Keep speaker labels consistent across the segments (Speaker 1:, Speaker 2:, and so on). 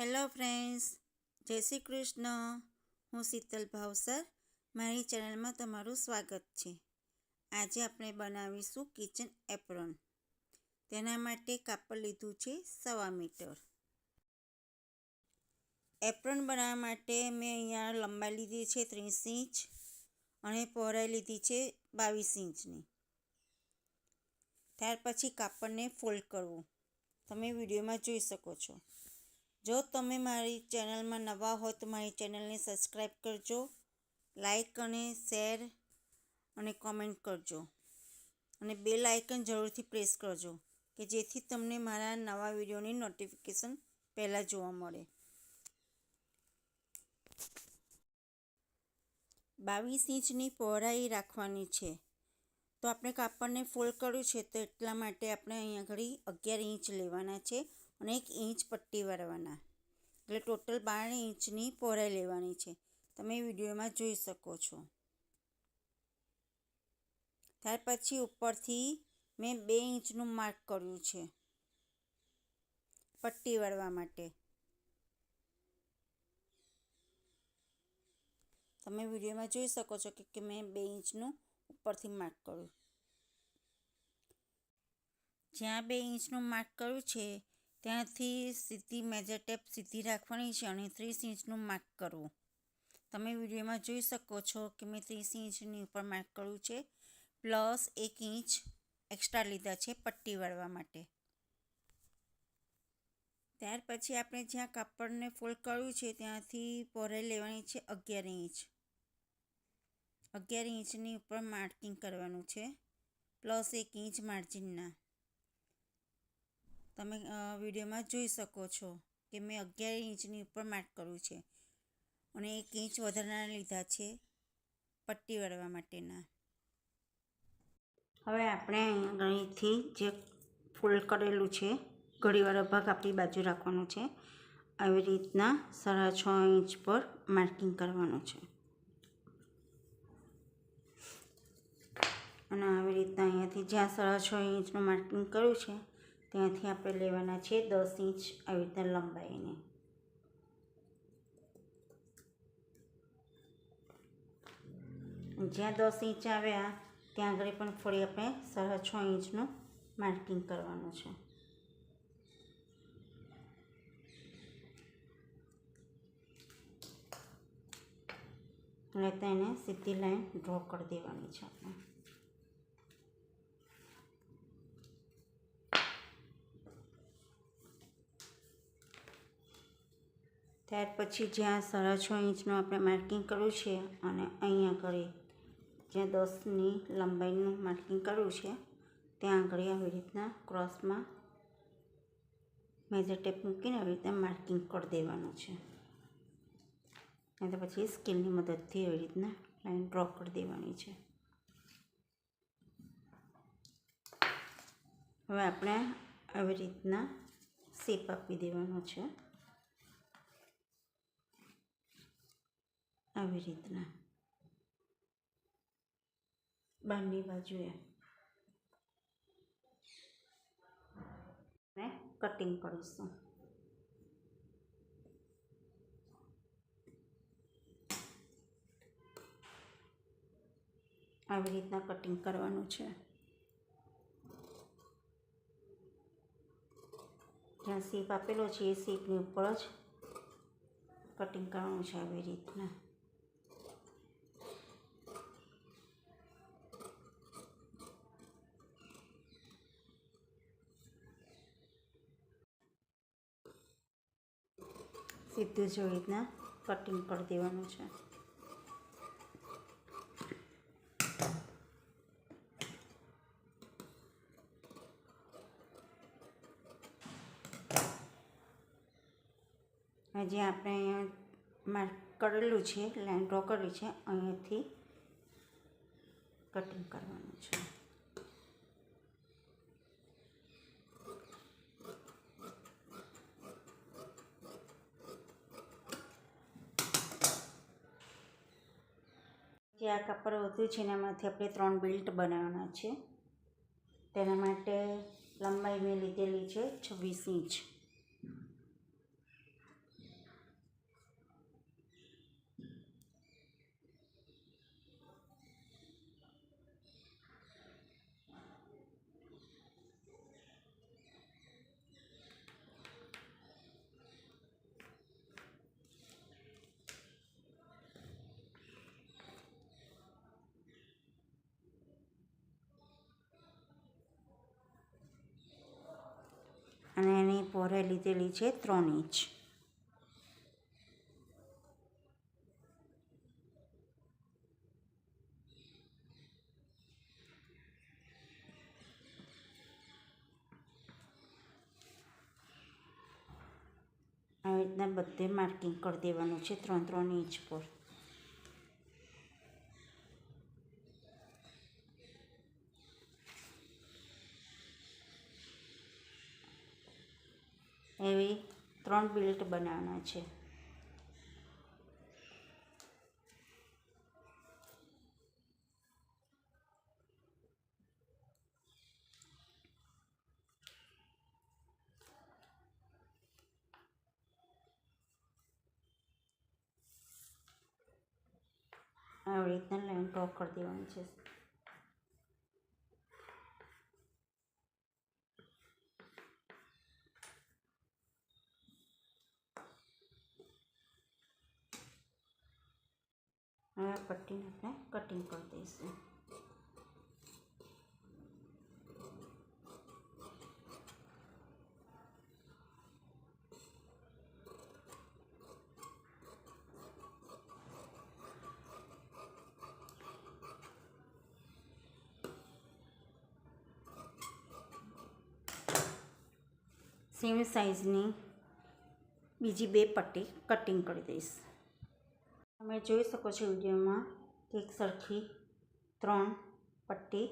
Speaker 1: Hello friends, જય શ્રી કૃષ્ણ. હું શીતલ ભાવસર. મારી ચેનલમાં તમારું સ્વાગત છે. આજે આપણે બનાવીશું કિચન એપ્રોન. તેના માટે કાપડ લીધું છે સવા મીટર. એપ્રોન બનાવવા માટે મેં અહીંયા લંબાઈ લીધી છે ત્રીસ ઇંચ અને પહોળાઈ લીધી છે બાવીસ ઇંચની. ત્યાર પછી કાપડને ફોલ્ડ કરવું. તમે વિડીયોમાં જોઈ શકો છો. જો તમે મારી ચેનલમાં નવા હો તો મારી ચેનલને સબસ્ક્રાઈબ કરજો લાઈક અને શેર અને કોમેન્ટ કરજો. અને બેલ આઇકન જરૂરથી પ્રેસ કરજો, કે જેથી તમને મારા નવા વિડીયોની નોટિફિકેશન પહેલાં જોવા મળે. બાવીસ ઇંચની પહોળાઈ રાખવાની છે. તો આપણે કાપડને ફોલ્ડ કર્યું છે તો એટલા માટે આપણે અહીંયા ઘડી અગિયાર ઇંચ લેવાના છે. અને એક ઇંચ પટ્ટી વાળવાના. એટલે ટોટલ બાર ઇંચની પહોળાઈ લેવાની છે. તમે વિડીયોમાં જોઈ શકો છો. ત્યાર પછી ઉપરથી મેં બે ઇંચનું માર્ક કર્યું છે પટ્ટી વાળવા માટે. તમે વિડીયોમાં જોઈ શકો છો કે મેં બે ઇંચનું ઉપરથી માર્ક કર્યું. જ્યાં બે ઇંચનું માર્ક કર્યું છે ત્યાંથી સીધી મેજર ટેપ સીધી રાખવાની છે અને ત્રીસ ઇંચનું માર્ક કરવું. તમે વિડીયોમાં જોઈ શકો છો કે મેં ત્રીસ ઇંચની ઉપર માર્ક કર્યું છે, પ્લસ એક ઇંચ એક્સ્ટ્રા લીધા છે પટ્ટી વાળવા માટે. ત્યાર પછી આપણે જ્યાં કાપડને ફોલ્ડ કર્યું છે ત્યાંથી પહોળાઈ લેવાની છે અગિયાર ઇંચ. અગિયાર ઇંચની ઉપર માર્કિંગ કરવાનું છે, પ્લસ એક ઇંચ માર્જિનના. તમે વિડીયોમાં જોઈ શકો છો કે મેં અગિયાર ઇંચની ઉપર માર્ક કર્યું છે અને એક ઇંચ વધારાના લીધા છે પટ્ટી વળવા માટેના. હવે આપણે ગણીથી જે ફોલ્ડ કરેલું છે, ઘડીવાળો ભાગ આપણી બાજુ રાખવાનો છે. આવી રીતના સાડા છ ઇંચ પર માર્કિંગ કરવાનું છે. અને આવી રીતના અહીંયાથી જ્યાં સાડા છ ઇંચનું માર્કિંગ કર્યું છે ત્યાંથી આપણે લેવાના છે દસ ઇંચ આવી રીતના લંબાઈને. જ્યાં દસ ઇંચ આવ્યા, ત્યાં આગળ પણ ફરી આપણે સાડા છ ઇંચનું માર્કિંગ કરવાનું છે. એટલે તેને સીધી લાઈન ડ્રો કરી દેવાની છે આપણે. ત્યાર પછી જ્યાં સાડા છ ઇંચનું આપણે માર્કિંગ કર્યું છે અને અહીંયા આગળ જ્યાં દસની લંબાઈનું માર્કિંગ કર્યું છે, ત્યાં આગળ આવી રીતના ક્રોસમાં મેજર ટેપ મૂકીને આવી રીતના માર્કિંગ કરી દેવાનું છે. અને પછી સ્કેલની મદદથી એવી રીતના લાઈન ડ્રો કરી દેવાની છે. હવે આપણે આવી રીતના શેપ આપી દેવાનો છે. આવી રીતના. બહારની બાજુએ. ને કટિંગ કરીશું. આવી રીતના કટિંગ કરવાનું છે. જ્યાં શેપ આપેલો છે એ શેપની ઉપર જ કટિંગ કરવાનું છે આવી રીતના. સીધું જ રીતના કટિંગ કરી દેવાનું છે. જે આપણે માર્ક કરેલું છે લાઈન ડ્રો કરી છે, અહીંયાથી કટિંગ કરવાનું છે જે આ કાપડ વધ્યું છે એનામાંથી આપણે ત્રણ બેલ્ટ બનાવવાના છે. તેના માટે લંબાઈ મેં લીધેલી છે છવ્વીસ ઇંચ. અને એની પોરે લીધેલી છે ત્રણ ઇંચ. આવી રીતના બધે માર્કિંગ કરી દેવાનું છે ત્રણ ત્રણ ઇંચ પર એવી ત્રણ બિલ્ટ બનાવવાના છે. આવી રીતના લાઈન ડ્રો કરી દેવાની છે હવે પટ્ટીને આપણે કટિંગ કરી દઈશું સેમ સાઇઝની બીજી બે પટ્ટી કટિંગ કરી દઈશ તમે જોઈ શકો છો વિડીયોમાં એક સરખી ત્રણ પટ્ટી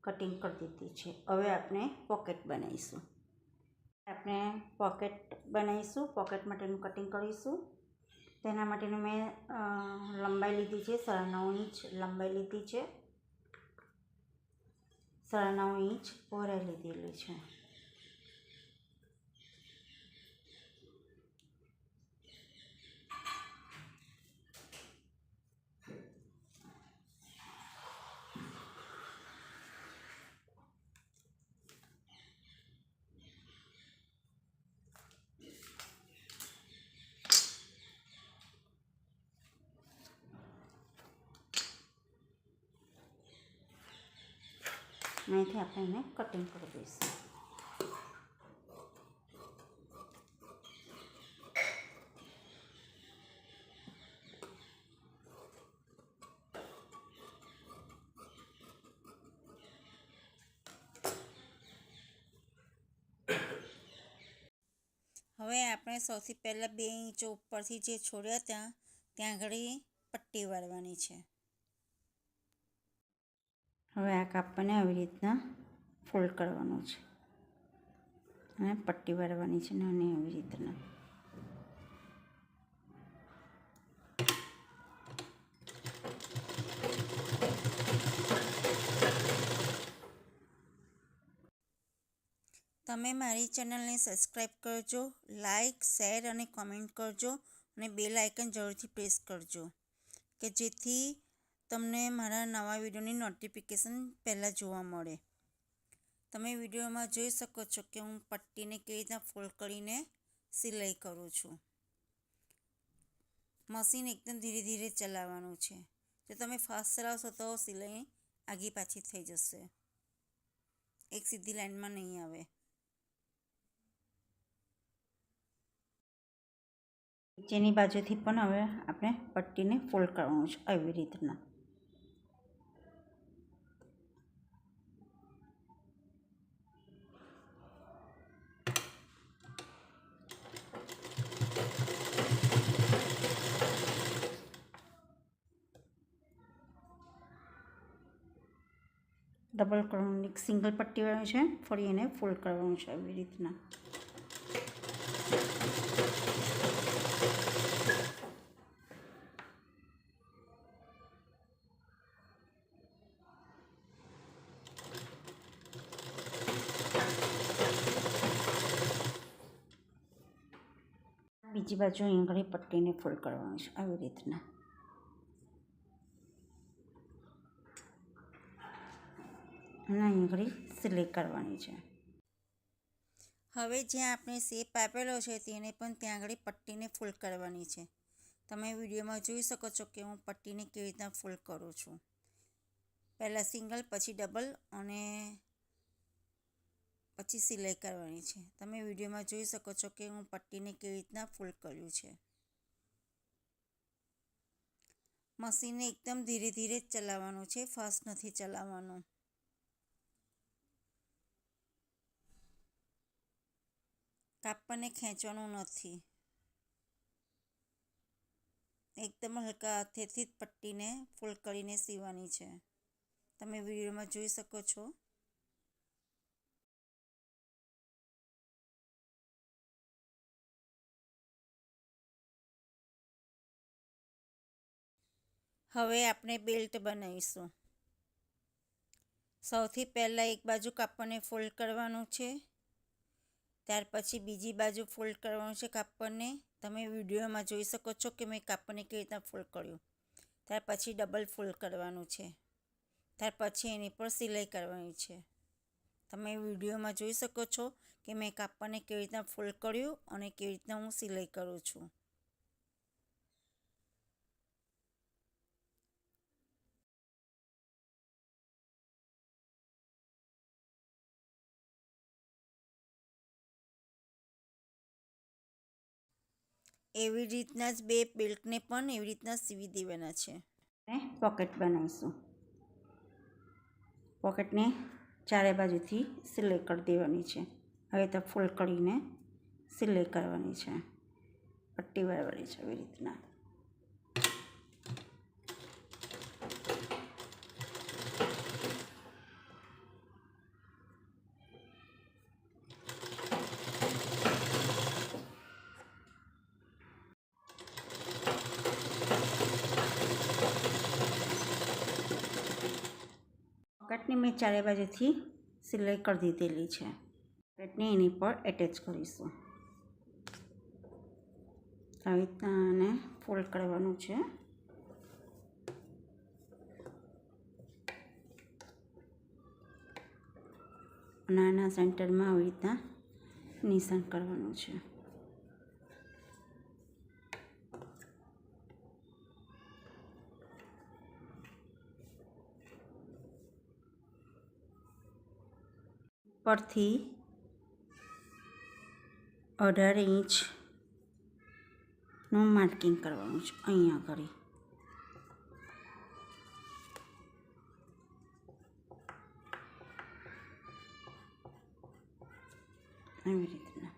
Speaker 1: કટિંગ કરી દીધી છે. હવે આપણે પોકેટ બનાવીશું. આપણે પોકેટ બનાવીશું. પોકેટ માટેનું કટિંગ કરીશું. તેના માટેનું મેં લંબાઈ લીધી છે. સાડા નવ ઇંચ લંબાઈ લીધી છે. સાડા નવ ઇંચ પહોળાઈ લીધેલી છે. અહીંથી આપણે એને કટિંગ કરી દઈશું. હવે આપણે સૌથી પહેલાં બે ઇંચ ઉપરથી જે છોડ્યા ત્યાં ત્યાં આગળ પટ્ટી વાળવાની છે. હવે આ કાપવાને આવી રીતના ફોલ્ડ કરવાનું છે. અને પટ્ટી વાળવાની છે, નાની આવી રીતના. તમે મારી ચેનલને સબસ્ક્રાઈબ કરજો લાઇક શેર અને કોમેન્ટ કરજો અને બેલ આઇકન જરૂરથી પ્રેસ કરજો, કે જેથી તમને મારા નવા વિડીયોની નોટિફિકેશન પહેલાં જોવા મળે. તમે વિડીયોમાં જોઈ શકો છો કે હું પટ્ટીને કેવી રીતના ફોલ્ડ કરીને સિલાઈ કરું છું. મશીન એકદમ ધીરે ધીરે ચલાવવાનું છે. જો તમે ફાસ્ટ ચલાવશો તો સિલાઈ આગી પાછી થઈ જશે. એક સીધી લાઈનમાં નહીં આવે. નીચેની બાજુથી પણ હવે આપણે પટ્ટીને ફોલ્ડ કરવાનું છે આવી રીતના. ડબલ કરવાનું, એક સિંગલ પટ્ટી વાળું છે, ફરી એને ફોલ્ડ કરવાનું છે આવી રીતના. બીજી બાજુ આંગળી પટ્ટીને ફોલ્ડ કરવાનું છે, આવી રીતના. અને આંગળી સિલાઈ કરવાની છે. હવે જ્યાં આપણે શેપ આપેલો છે તેને પણ ત્યાં આગળ પટ્ટીને ફોલ્ડ કરવાની છે. તમે વિડીયોમાં જોઈ શકો છો કે હું પટ્ટીને કેવી રીતના ફોલ્ડ કરું છું. પહેલાં સિંગલ, પછી ડબલ અને પછી સિલાઈ કરવાની છે. તમે વિડીયોમાં જોઈ શકો છો કે હું પટ્ટીને કેવી રીતના ફોલ્ડ કર્યું છે. મશીનને એકદમ ધીરે ધીરે જ ચલાવવાનું છે. ફાસ્ટ નથી ચલાવવાનું. કાપડને ખેંચવાનું નથી. એકદમ હલકા હાથેથી જ પટ્ટીને ફોલ્ડ કરીને સીવવાની છે. તમે વિડીયોમાં જોઈ શકો છો. હવે આપણે બેલ્ટ બનાવીશું. સૌથી પહેલાં એક બાજુ કાપડને ફોલ્ડ કરવાનું છે. ત્યાર પછી બીજી બાજુ ફોલ્ડ કરવાનું છે કાપડને. તમે વિડીયોમાં જોઈ શકો છો કે મેં કાપડને કેવી રીતના ફોલ્ડ કર્યું. ત્યાર પછી ડબલ ફોલ્ડ કરવાનું છે. ત્યાર પછી એની પર સિલાઈ કરવાની છે. તમે વિડીયોમાં જોઈ શકો છો કે મેં કાપડને કેવી રીતના ફોલ્ડ કર્યું અને કેવી રીતના હું સિલાઈ કરું છું. એવી રીતના જ બે બેલ્ટને પણ એવી રીતના સીવી દેવાના છે. અને પોકેટ બનાવીશું. પોકેટને ચારે બાજુથી સિલાઈ કરી દેવાની છે. હવે તો ફૂલ કરીને સિલાઈ કરવાની છે. પટ્ટી વાળવાની છે એવી રીતના પોકેટની મેં ચારે બાજુથી સિલાઈ કરી દીધેલી છે. પેટને એની પર એટેચ કરીશું. આવી રીતના આને ફોલ્ડ કરવાનું છે. અને આના સેન્ટરમાં આવી રીતના નિશાન કરવાનું છે. પરથી અઢાર ઇંચનું માર્કિંગ કરવાનું છે અહીંયા કરી. આવી રીતના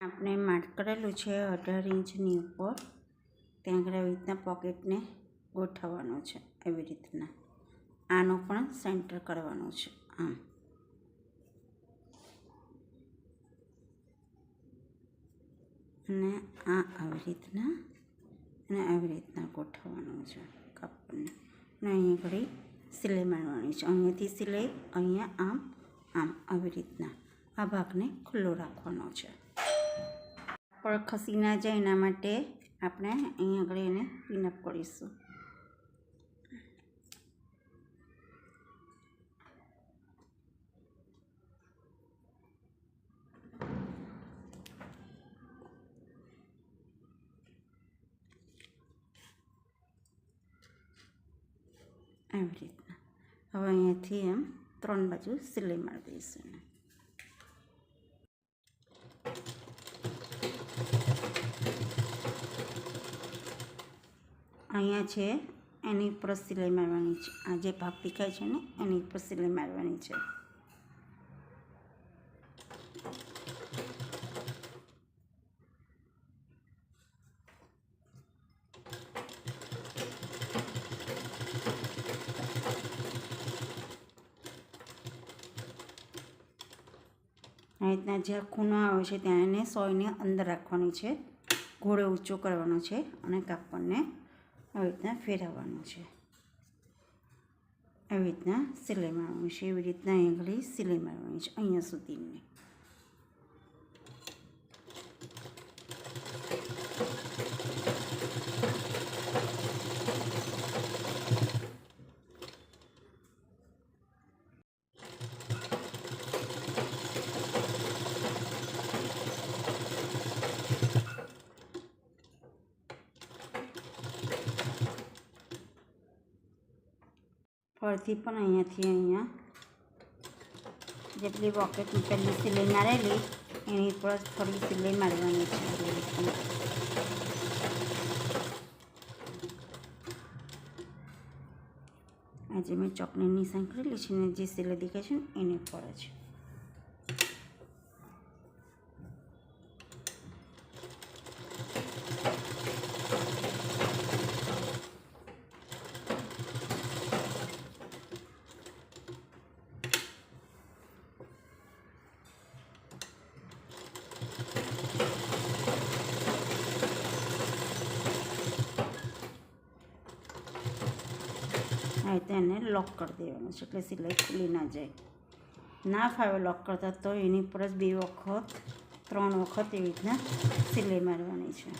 Speaker 1: આપણે માર્ક કરેલું છે અઢાર ઇંચની ઉપર. ત્યાં આગળ આવી રીતના પોકેટને ગોઠવવાનો છે એવી રીતના. આનો પણ સેન્ટર કરવાનો છે, આમ. અને આ આવી રીતના અને આવી રીતના ગોઠવવાનું છે કાપડને. અને અહીંયા ઘડી સિલાઈ મારવાની છે. અહીંયાથી સિલાઈ, અહીંયા આમ આમ, આવી રીતના. આ ભાગને ખુલ્લો રાખવાનો છે. પણ ખસી ના જાય એના માટે આપણે અહીં આગળ એને પિનઅપ કરીશું. આવી રીતના. હવે અહીંયાથી એમ ત્રણ બાજુ સિલાઈ મારી દઈશું અહીંયા છે, એની ઉપર સિલાઈ મારવાની છે. આ જે ભાગ દેખાય છે ને, એની ઉપર સિલાઈ મારવાની છે. આ રીતના જ્યાં ખૂણો આવે છે, ત્યાં એને સોયને અંદર રાખવાની છે. ઘોડે ઊંચો કરવાનો છે અને કાપડને આવી રીતના ફેરવવાનું છે. આવી રીતના સિલાઈ મારવાની છે. એવી રીતના આગળ સિલાઈ મારવાની છે અહીંયા સુધીની. ફરથી પણ અહીંયાથી અહીંયા જેટલી પોકેટની પહેલી સિલાઈ મારેલી, એની પર થોડી સિલાઈ મારવાની છે. આજે મેં ચોકની નિશાન છે ને જે સિલાઈ દેખાય છે ને, એની પર જ આ રીતે એને લોક કરી દેવાનું છે, એટલે સિલાઈ ખુલી ના જાય. ના ફાવે લોક કરતા, તો એની પર જ બે વખત, ત્રણ વખત એવી રીતના સિલાઈ મારવાની છે.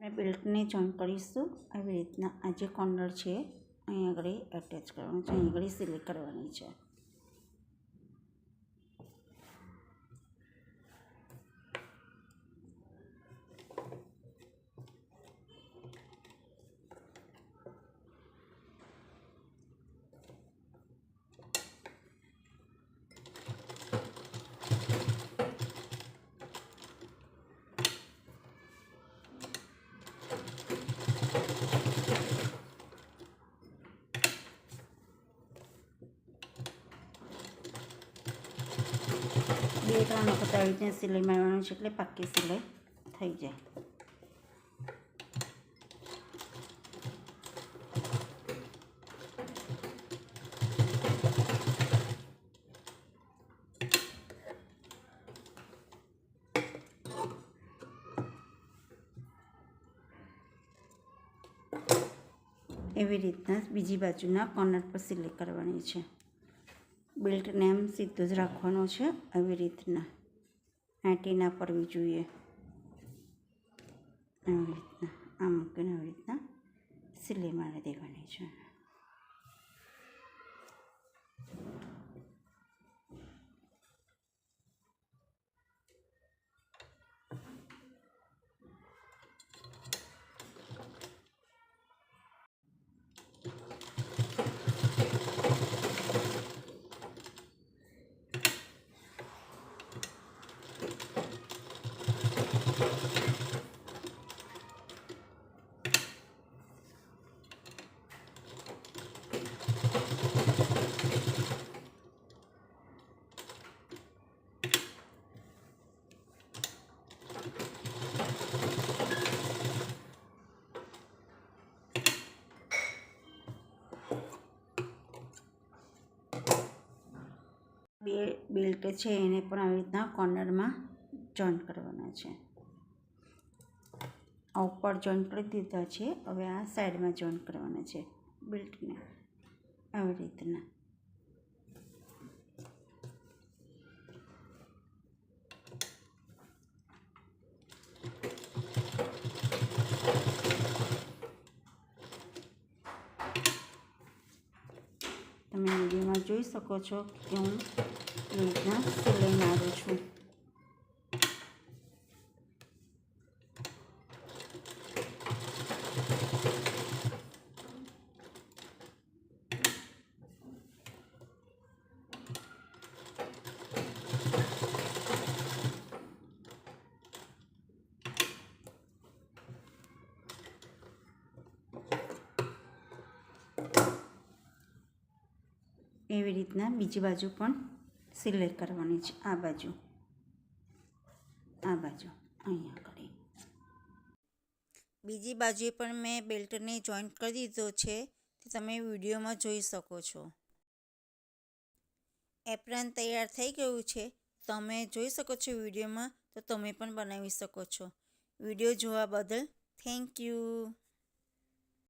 Speaker 1: આપણે બેલ્ટને જોઈન કરીશું. આવી રીતના આ જે કોર્નર છે, અહીં આગળ એટેચ કરવાનું છે, અહીં આગળ સિલાઈ કરવાની છે. ત્રણ વખત આવી રીતે સિલાઈ મારવાનું છે એટલે પાકી સિલાઈ થઈ જાય. એવી રીતના બીજી બાજુના કોર્નર પર સિલાઈ કરવાની છે. બેલ્ટને એમ સીધું જ રાખવાનો છે આવી રીતના. આંટી ના પડવી જોઈએ. આવી રીતના. આમ મૂકીને આવી રીતના સિલાઈ મારી દેવાની છે બે બેલ્ટ છે એને પણ આવી રીતના કોર્નરમાં જોઈન્ટ કરવાના છે. આ ઉપર જોઈન્ટ કરી દીધા છે, હવે આ સાઈડમાં જોઈન્ટ કરવાના છે બેલ્ટને આવી રીતના. તમે વિડીયોમાં જોઈ શકો છો કે હું એ રીતના સિલાઈ મારું છું એવી રીતના બીજી બાજુ પણ સિલાઈ કરવાની છે. આ બાજુ. આ બાજુ. અહીંયા કરી. બીજી બાજુએ પણ મેં બેલ્ટને જોઈન્ટ કરી દીધો છે. તે તમે વિડીયોમાં જોઈ શકો છો. એપ્રન તૈયાર થઈ ગયું છે. તમે જોઈ શકો છો વિડીયોમાં, તો તમે પણ બનાવી શકો છો. વીડિયો જોવા બદલ થેન્ક યુ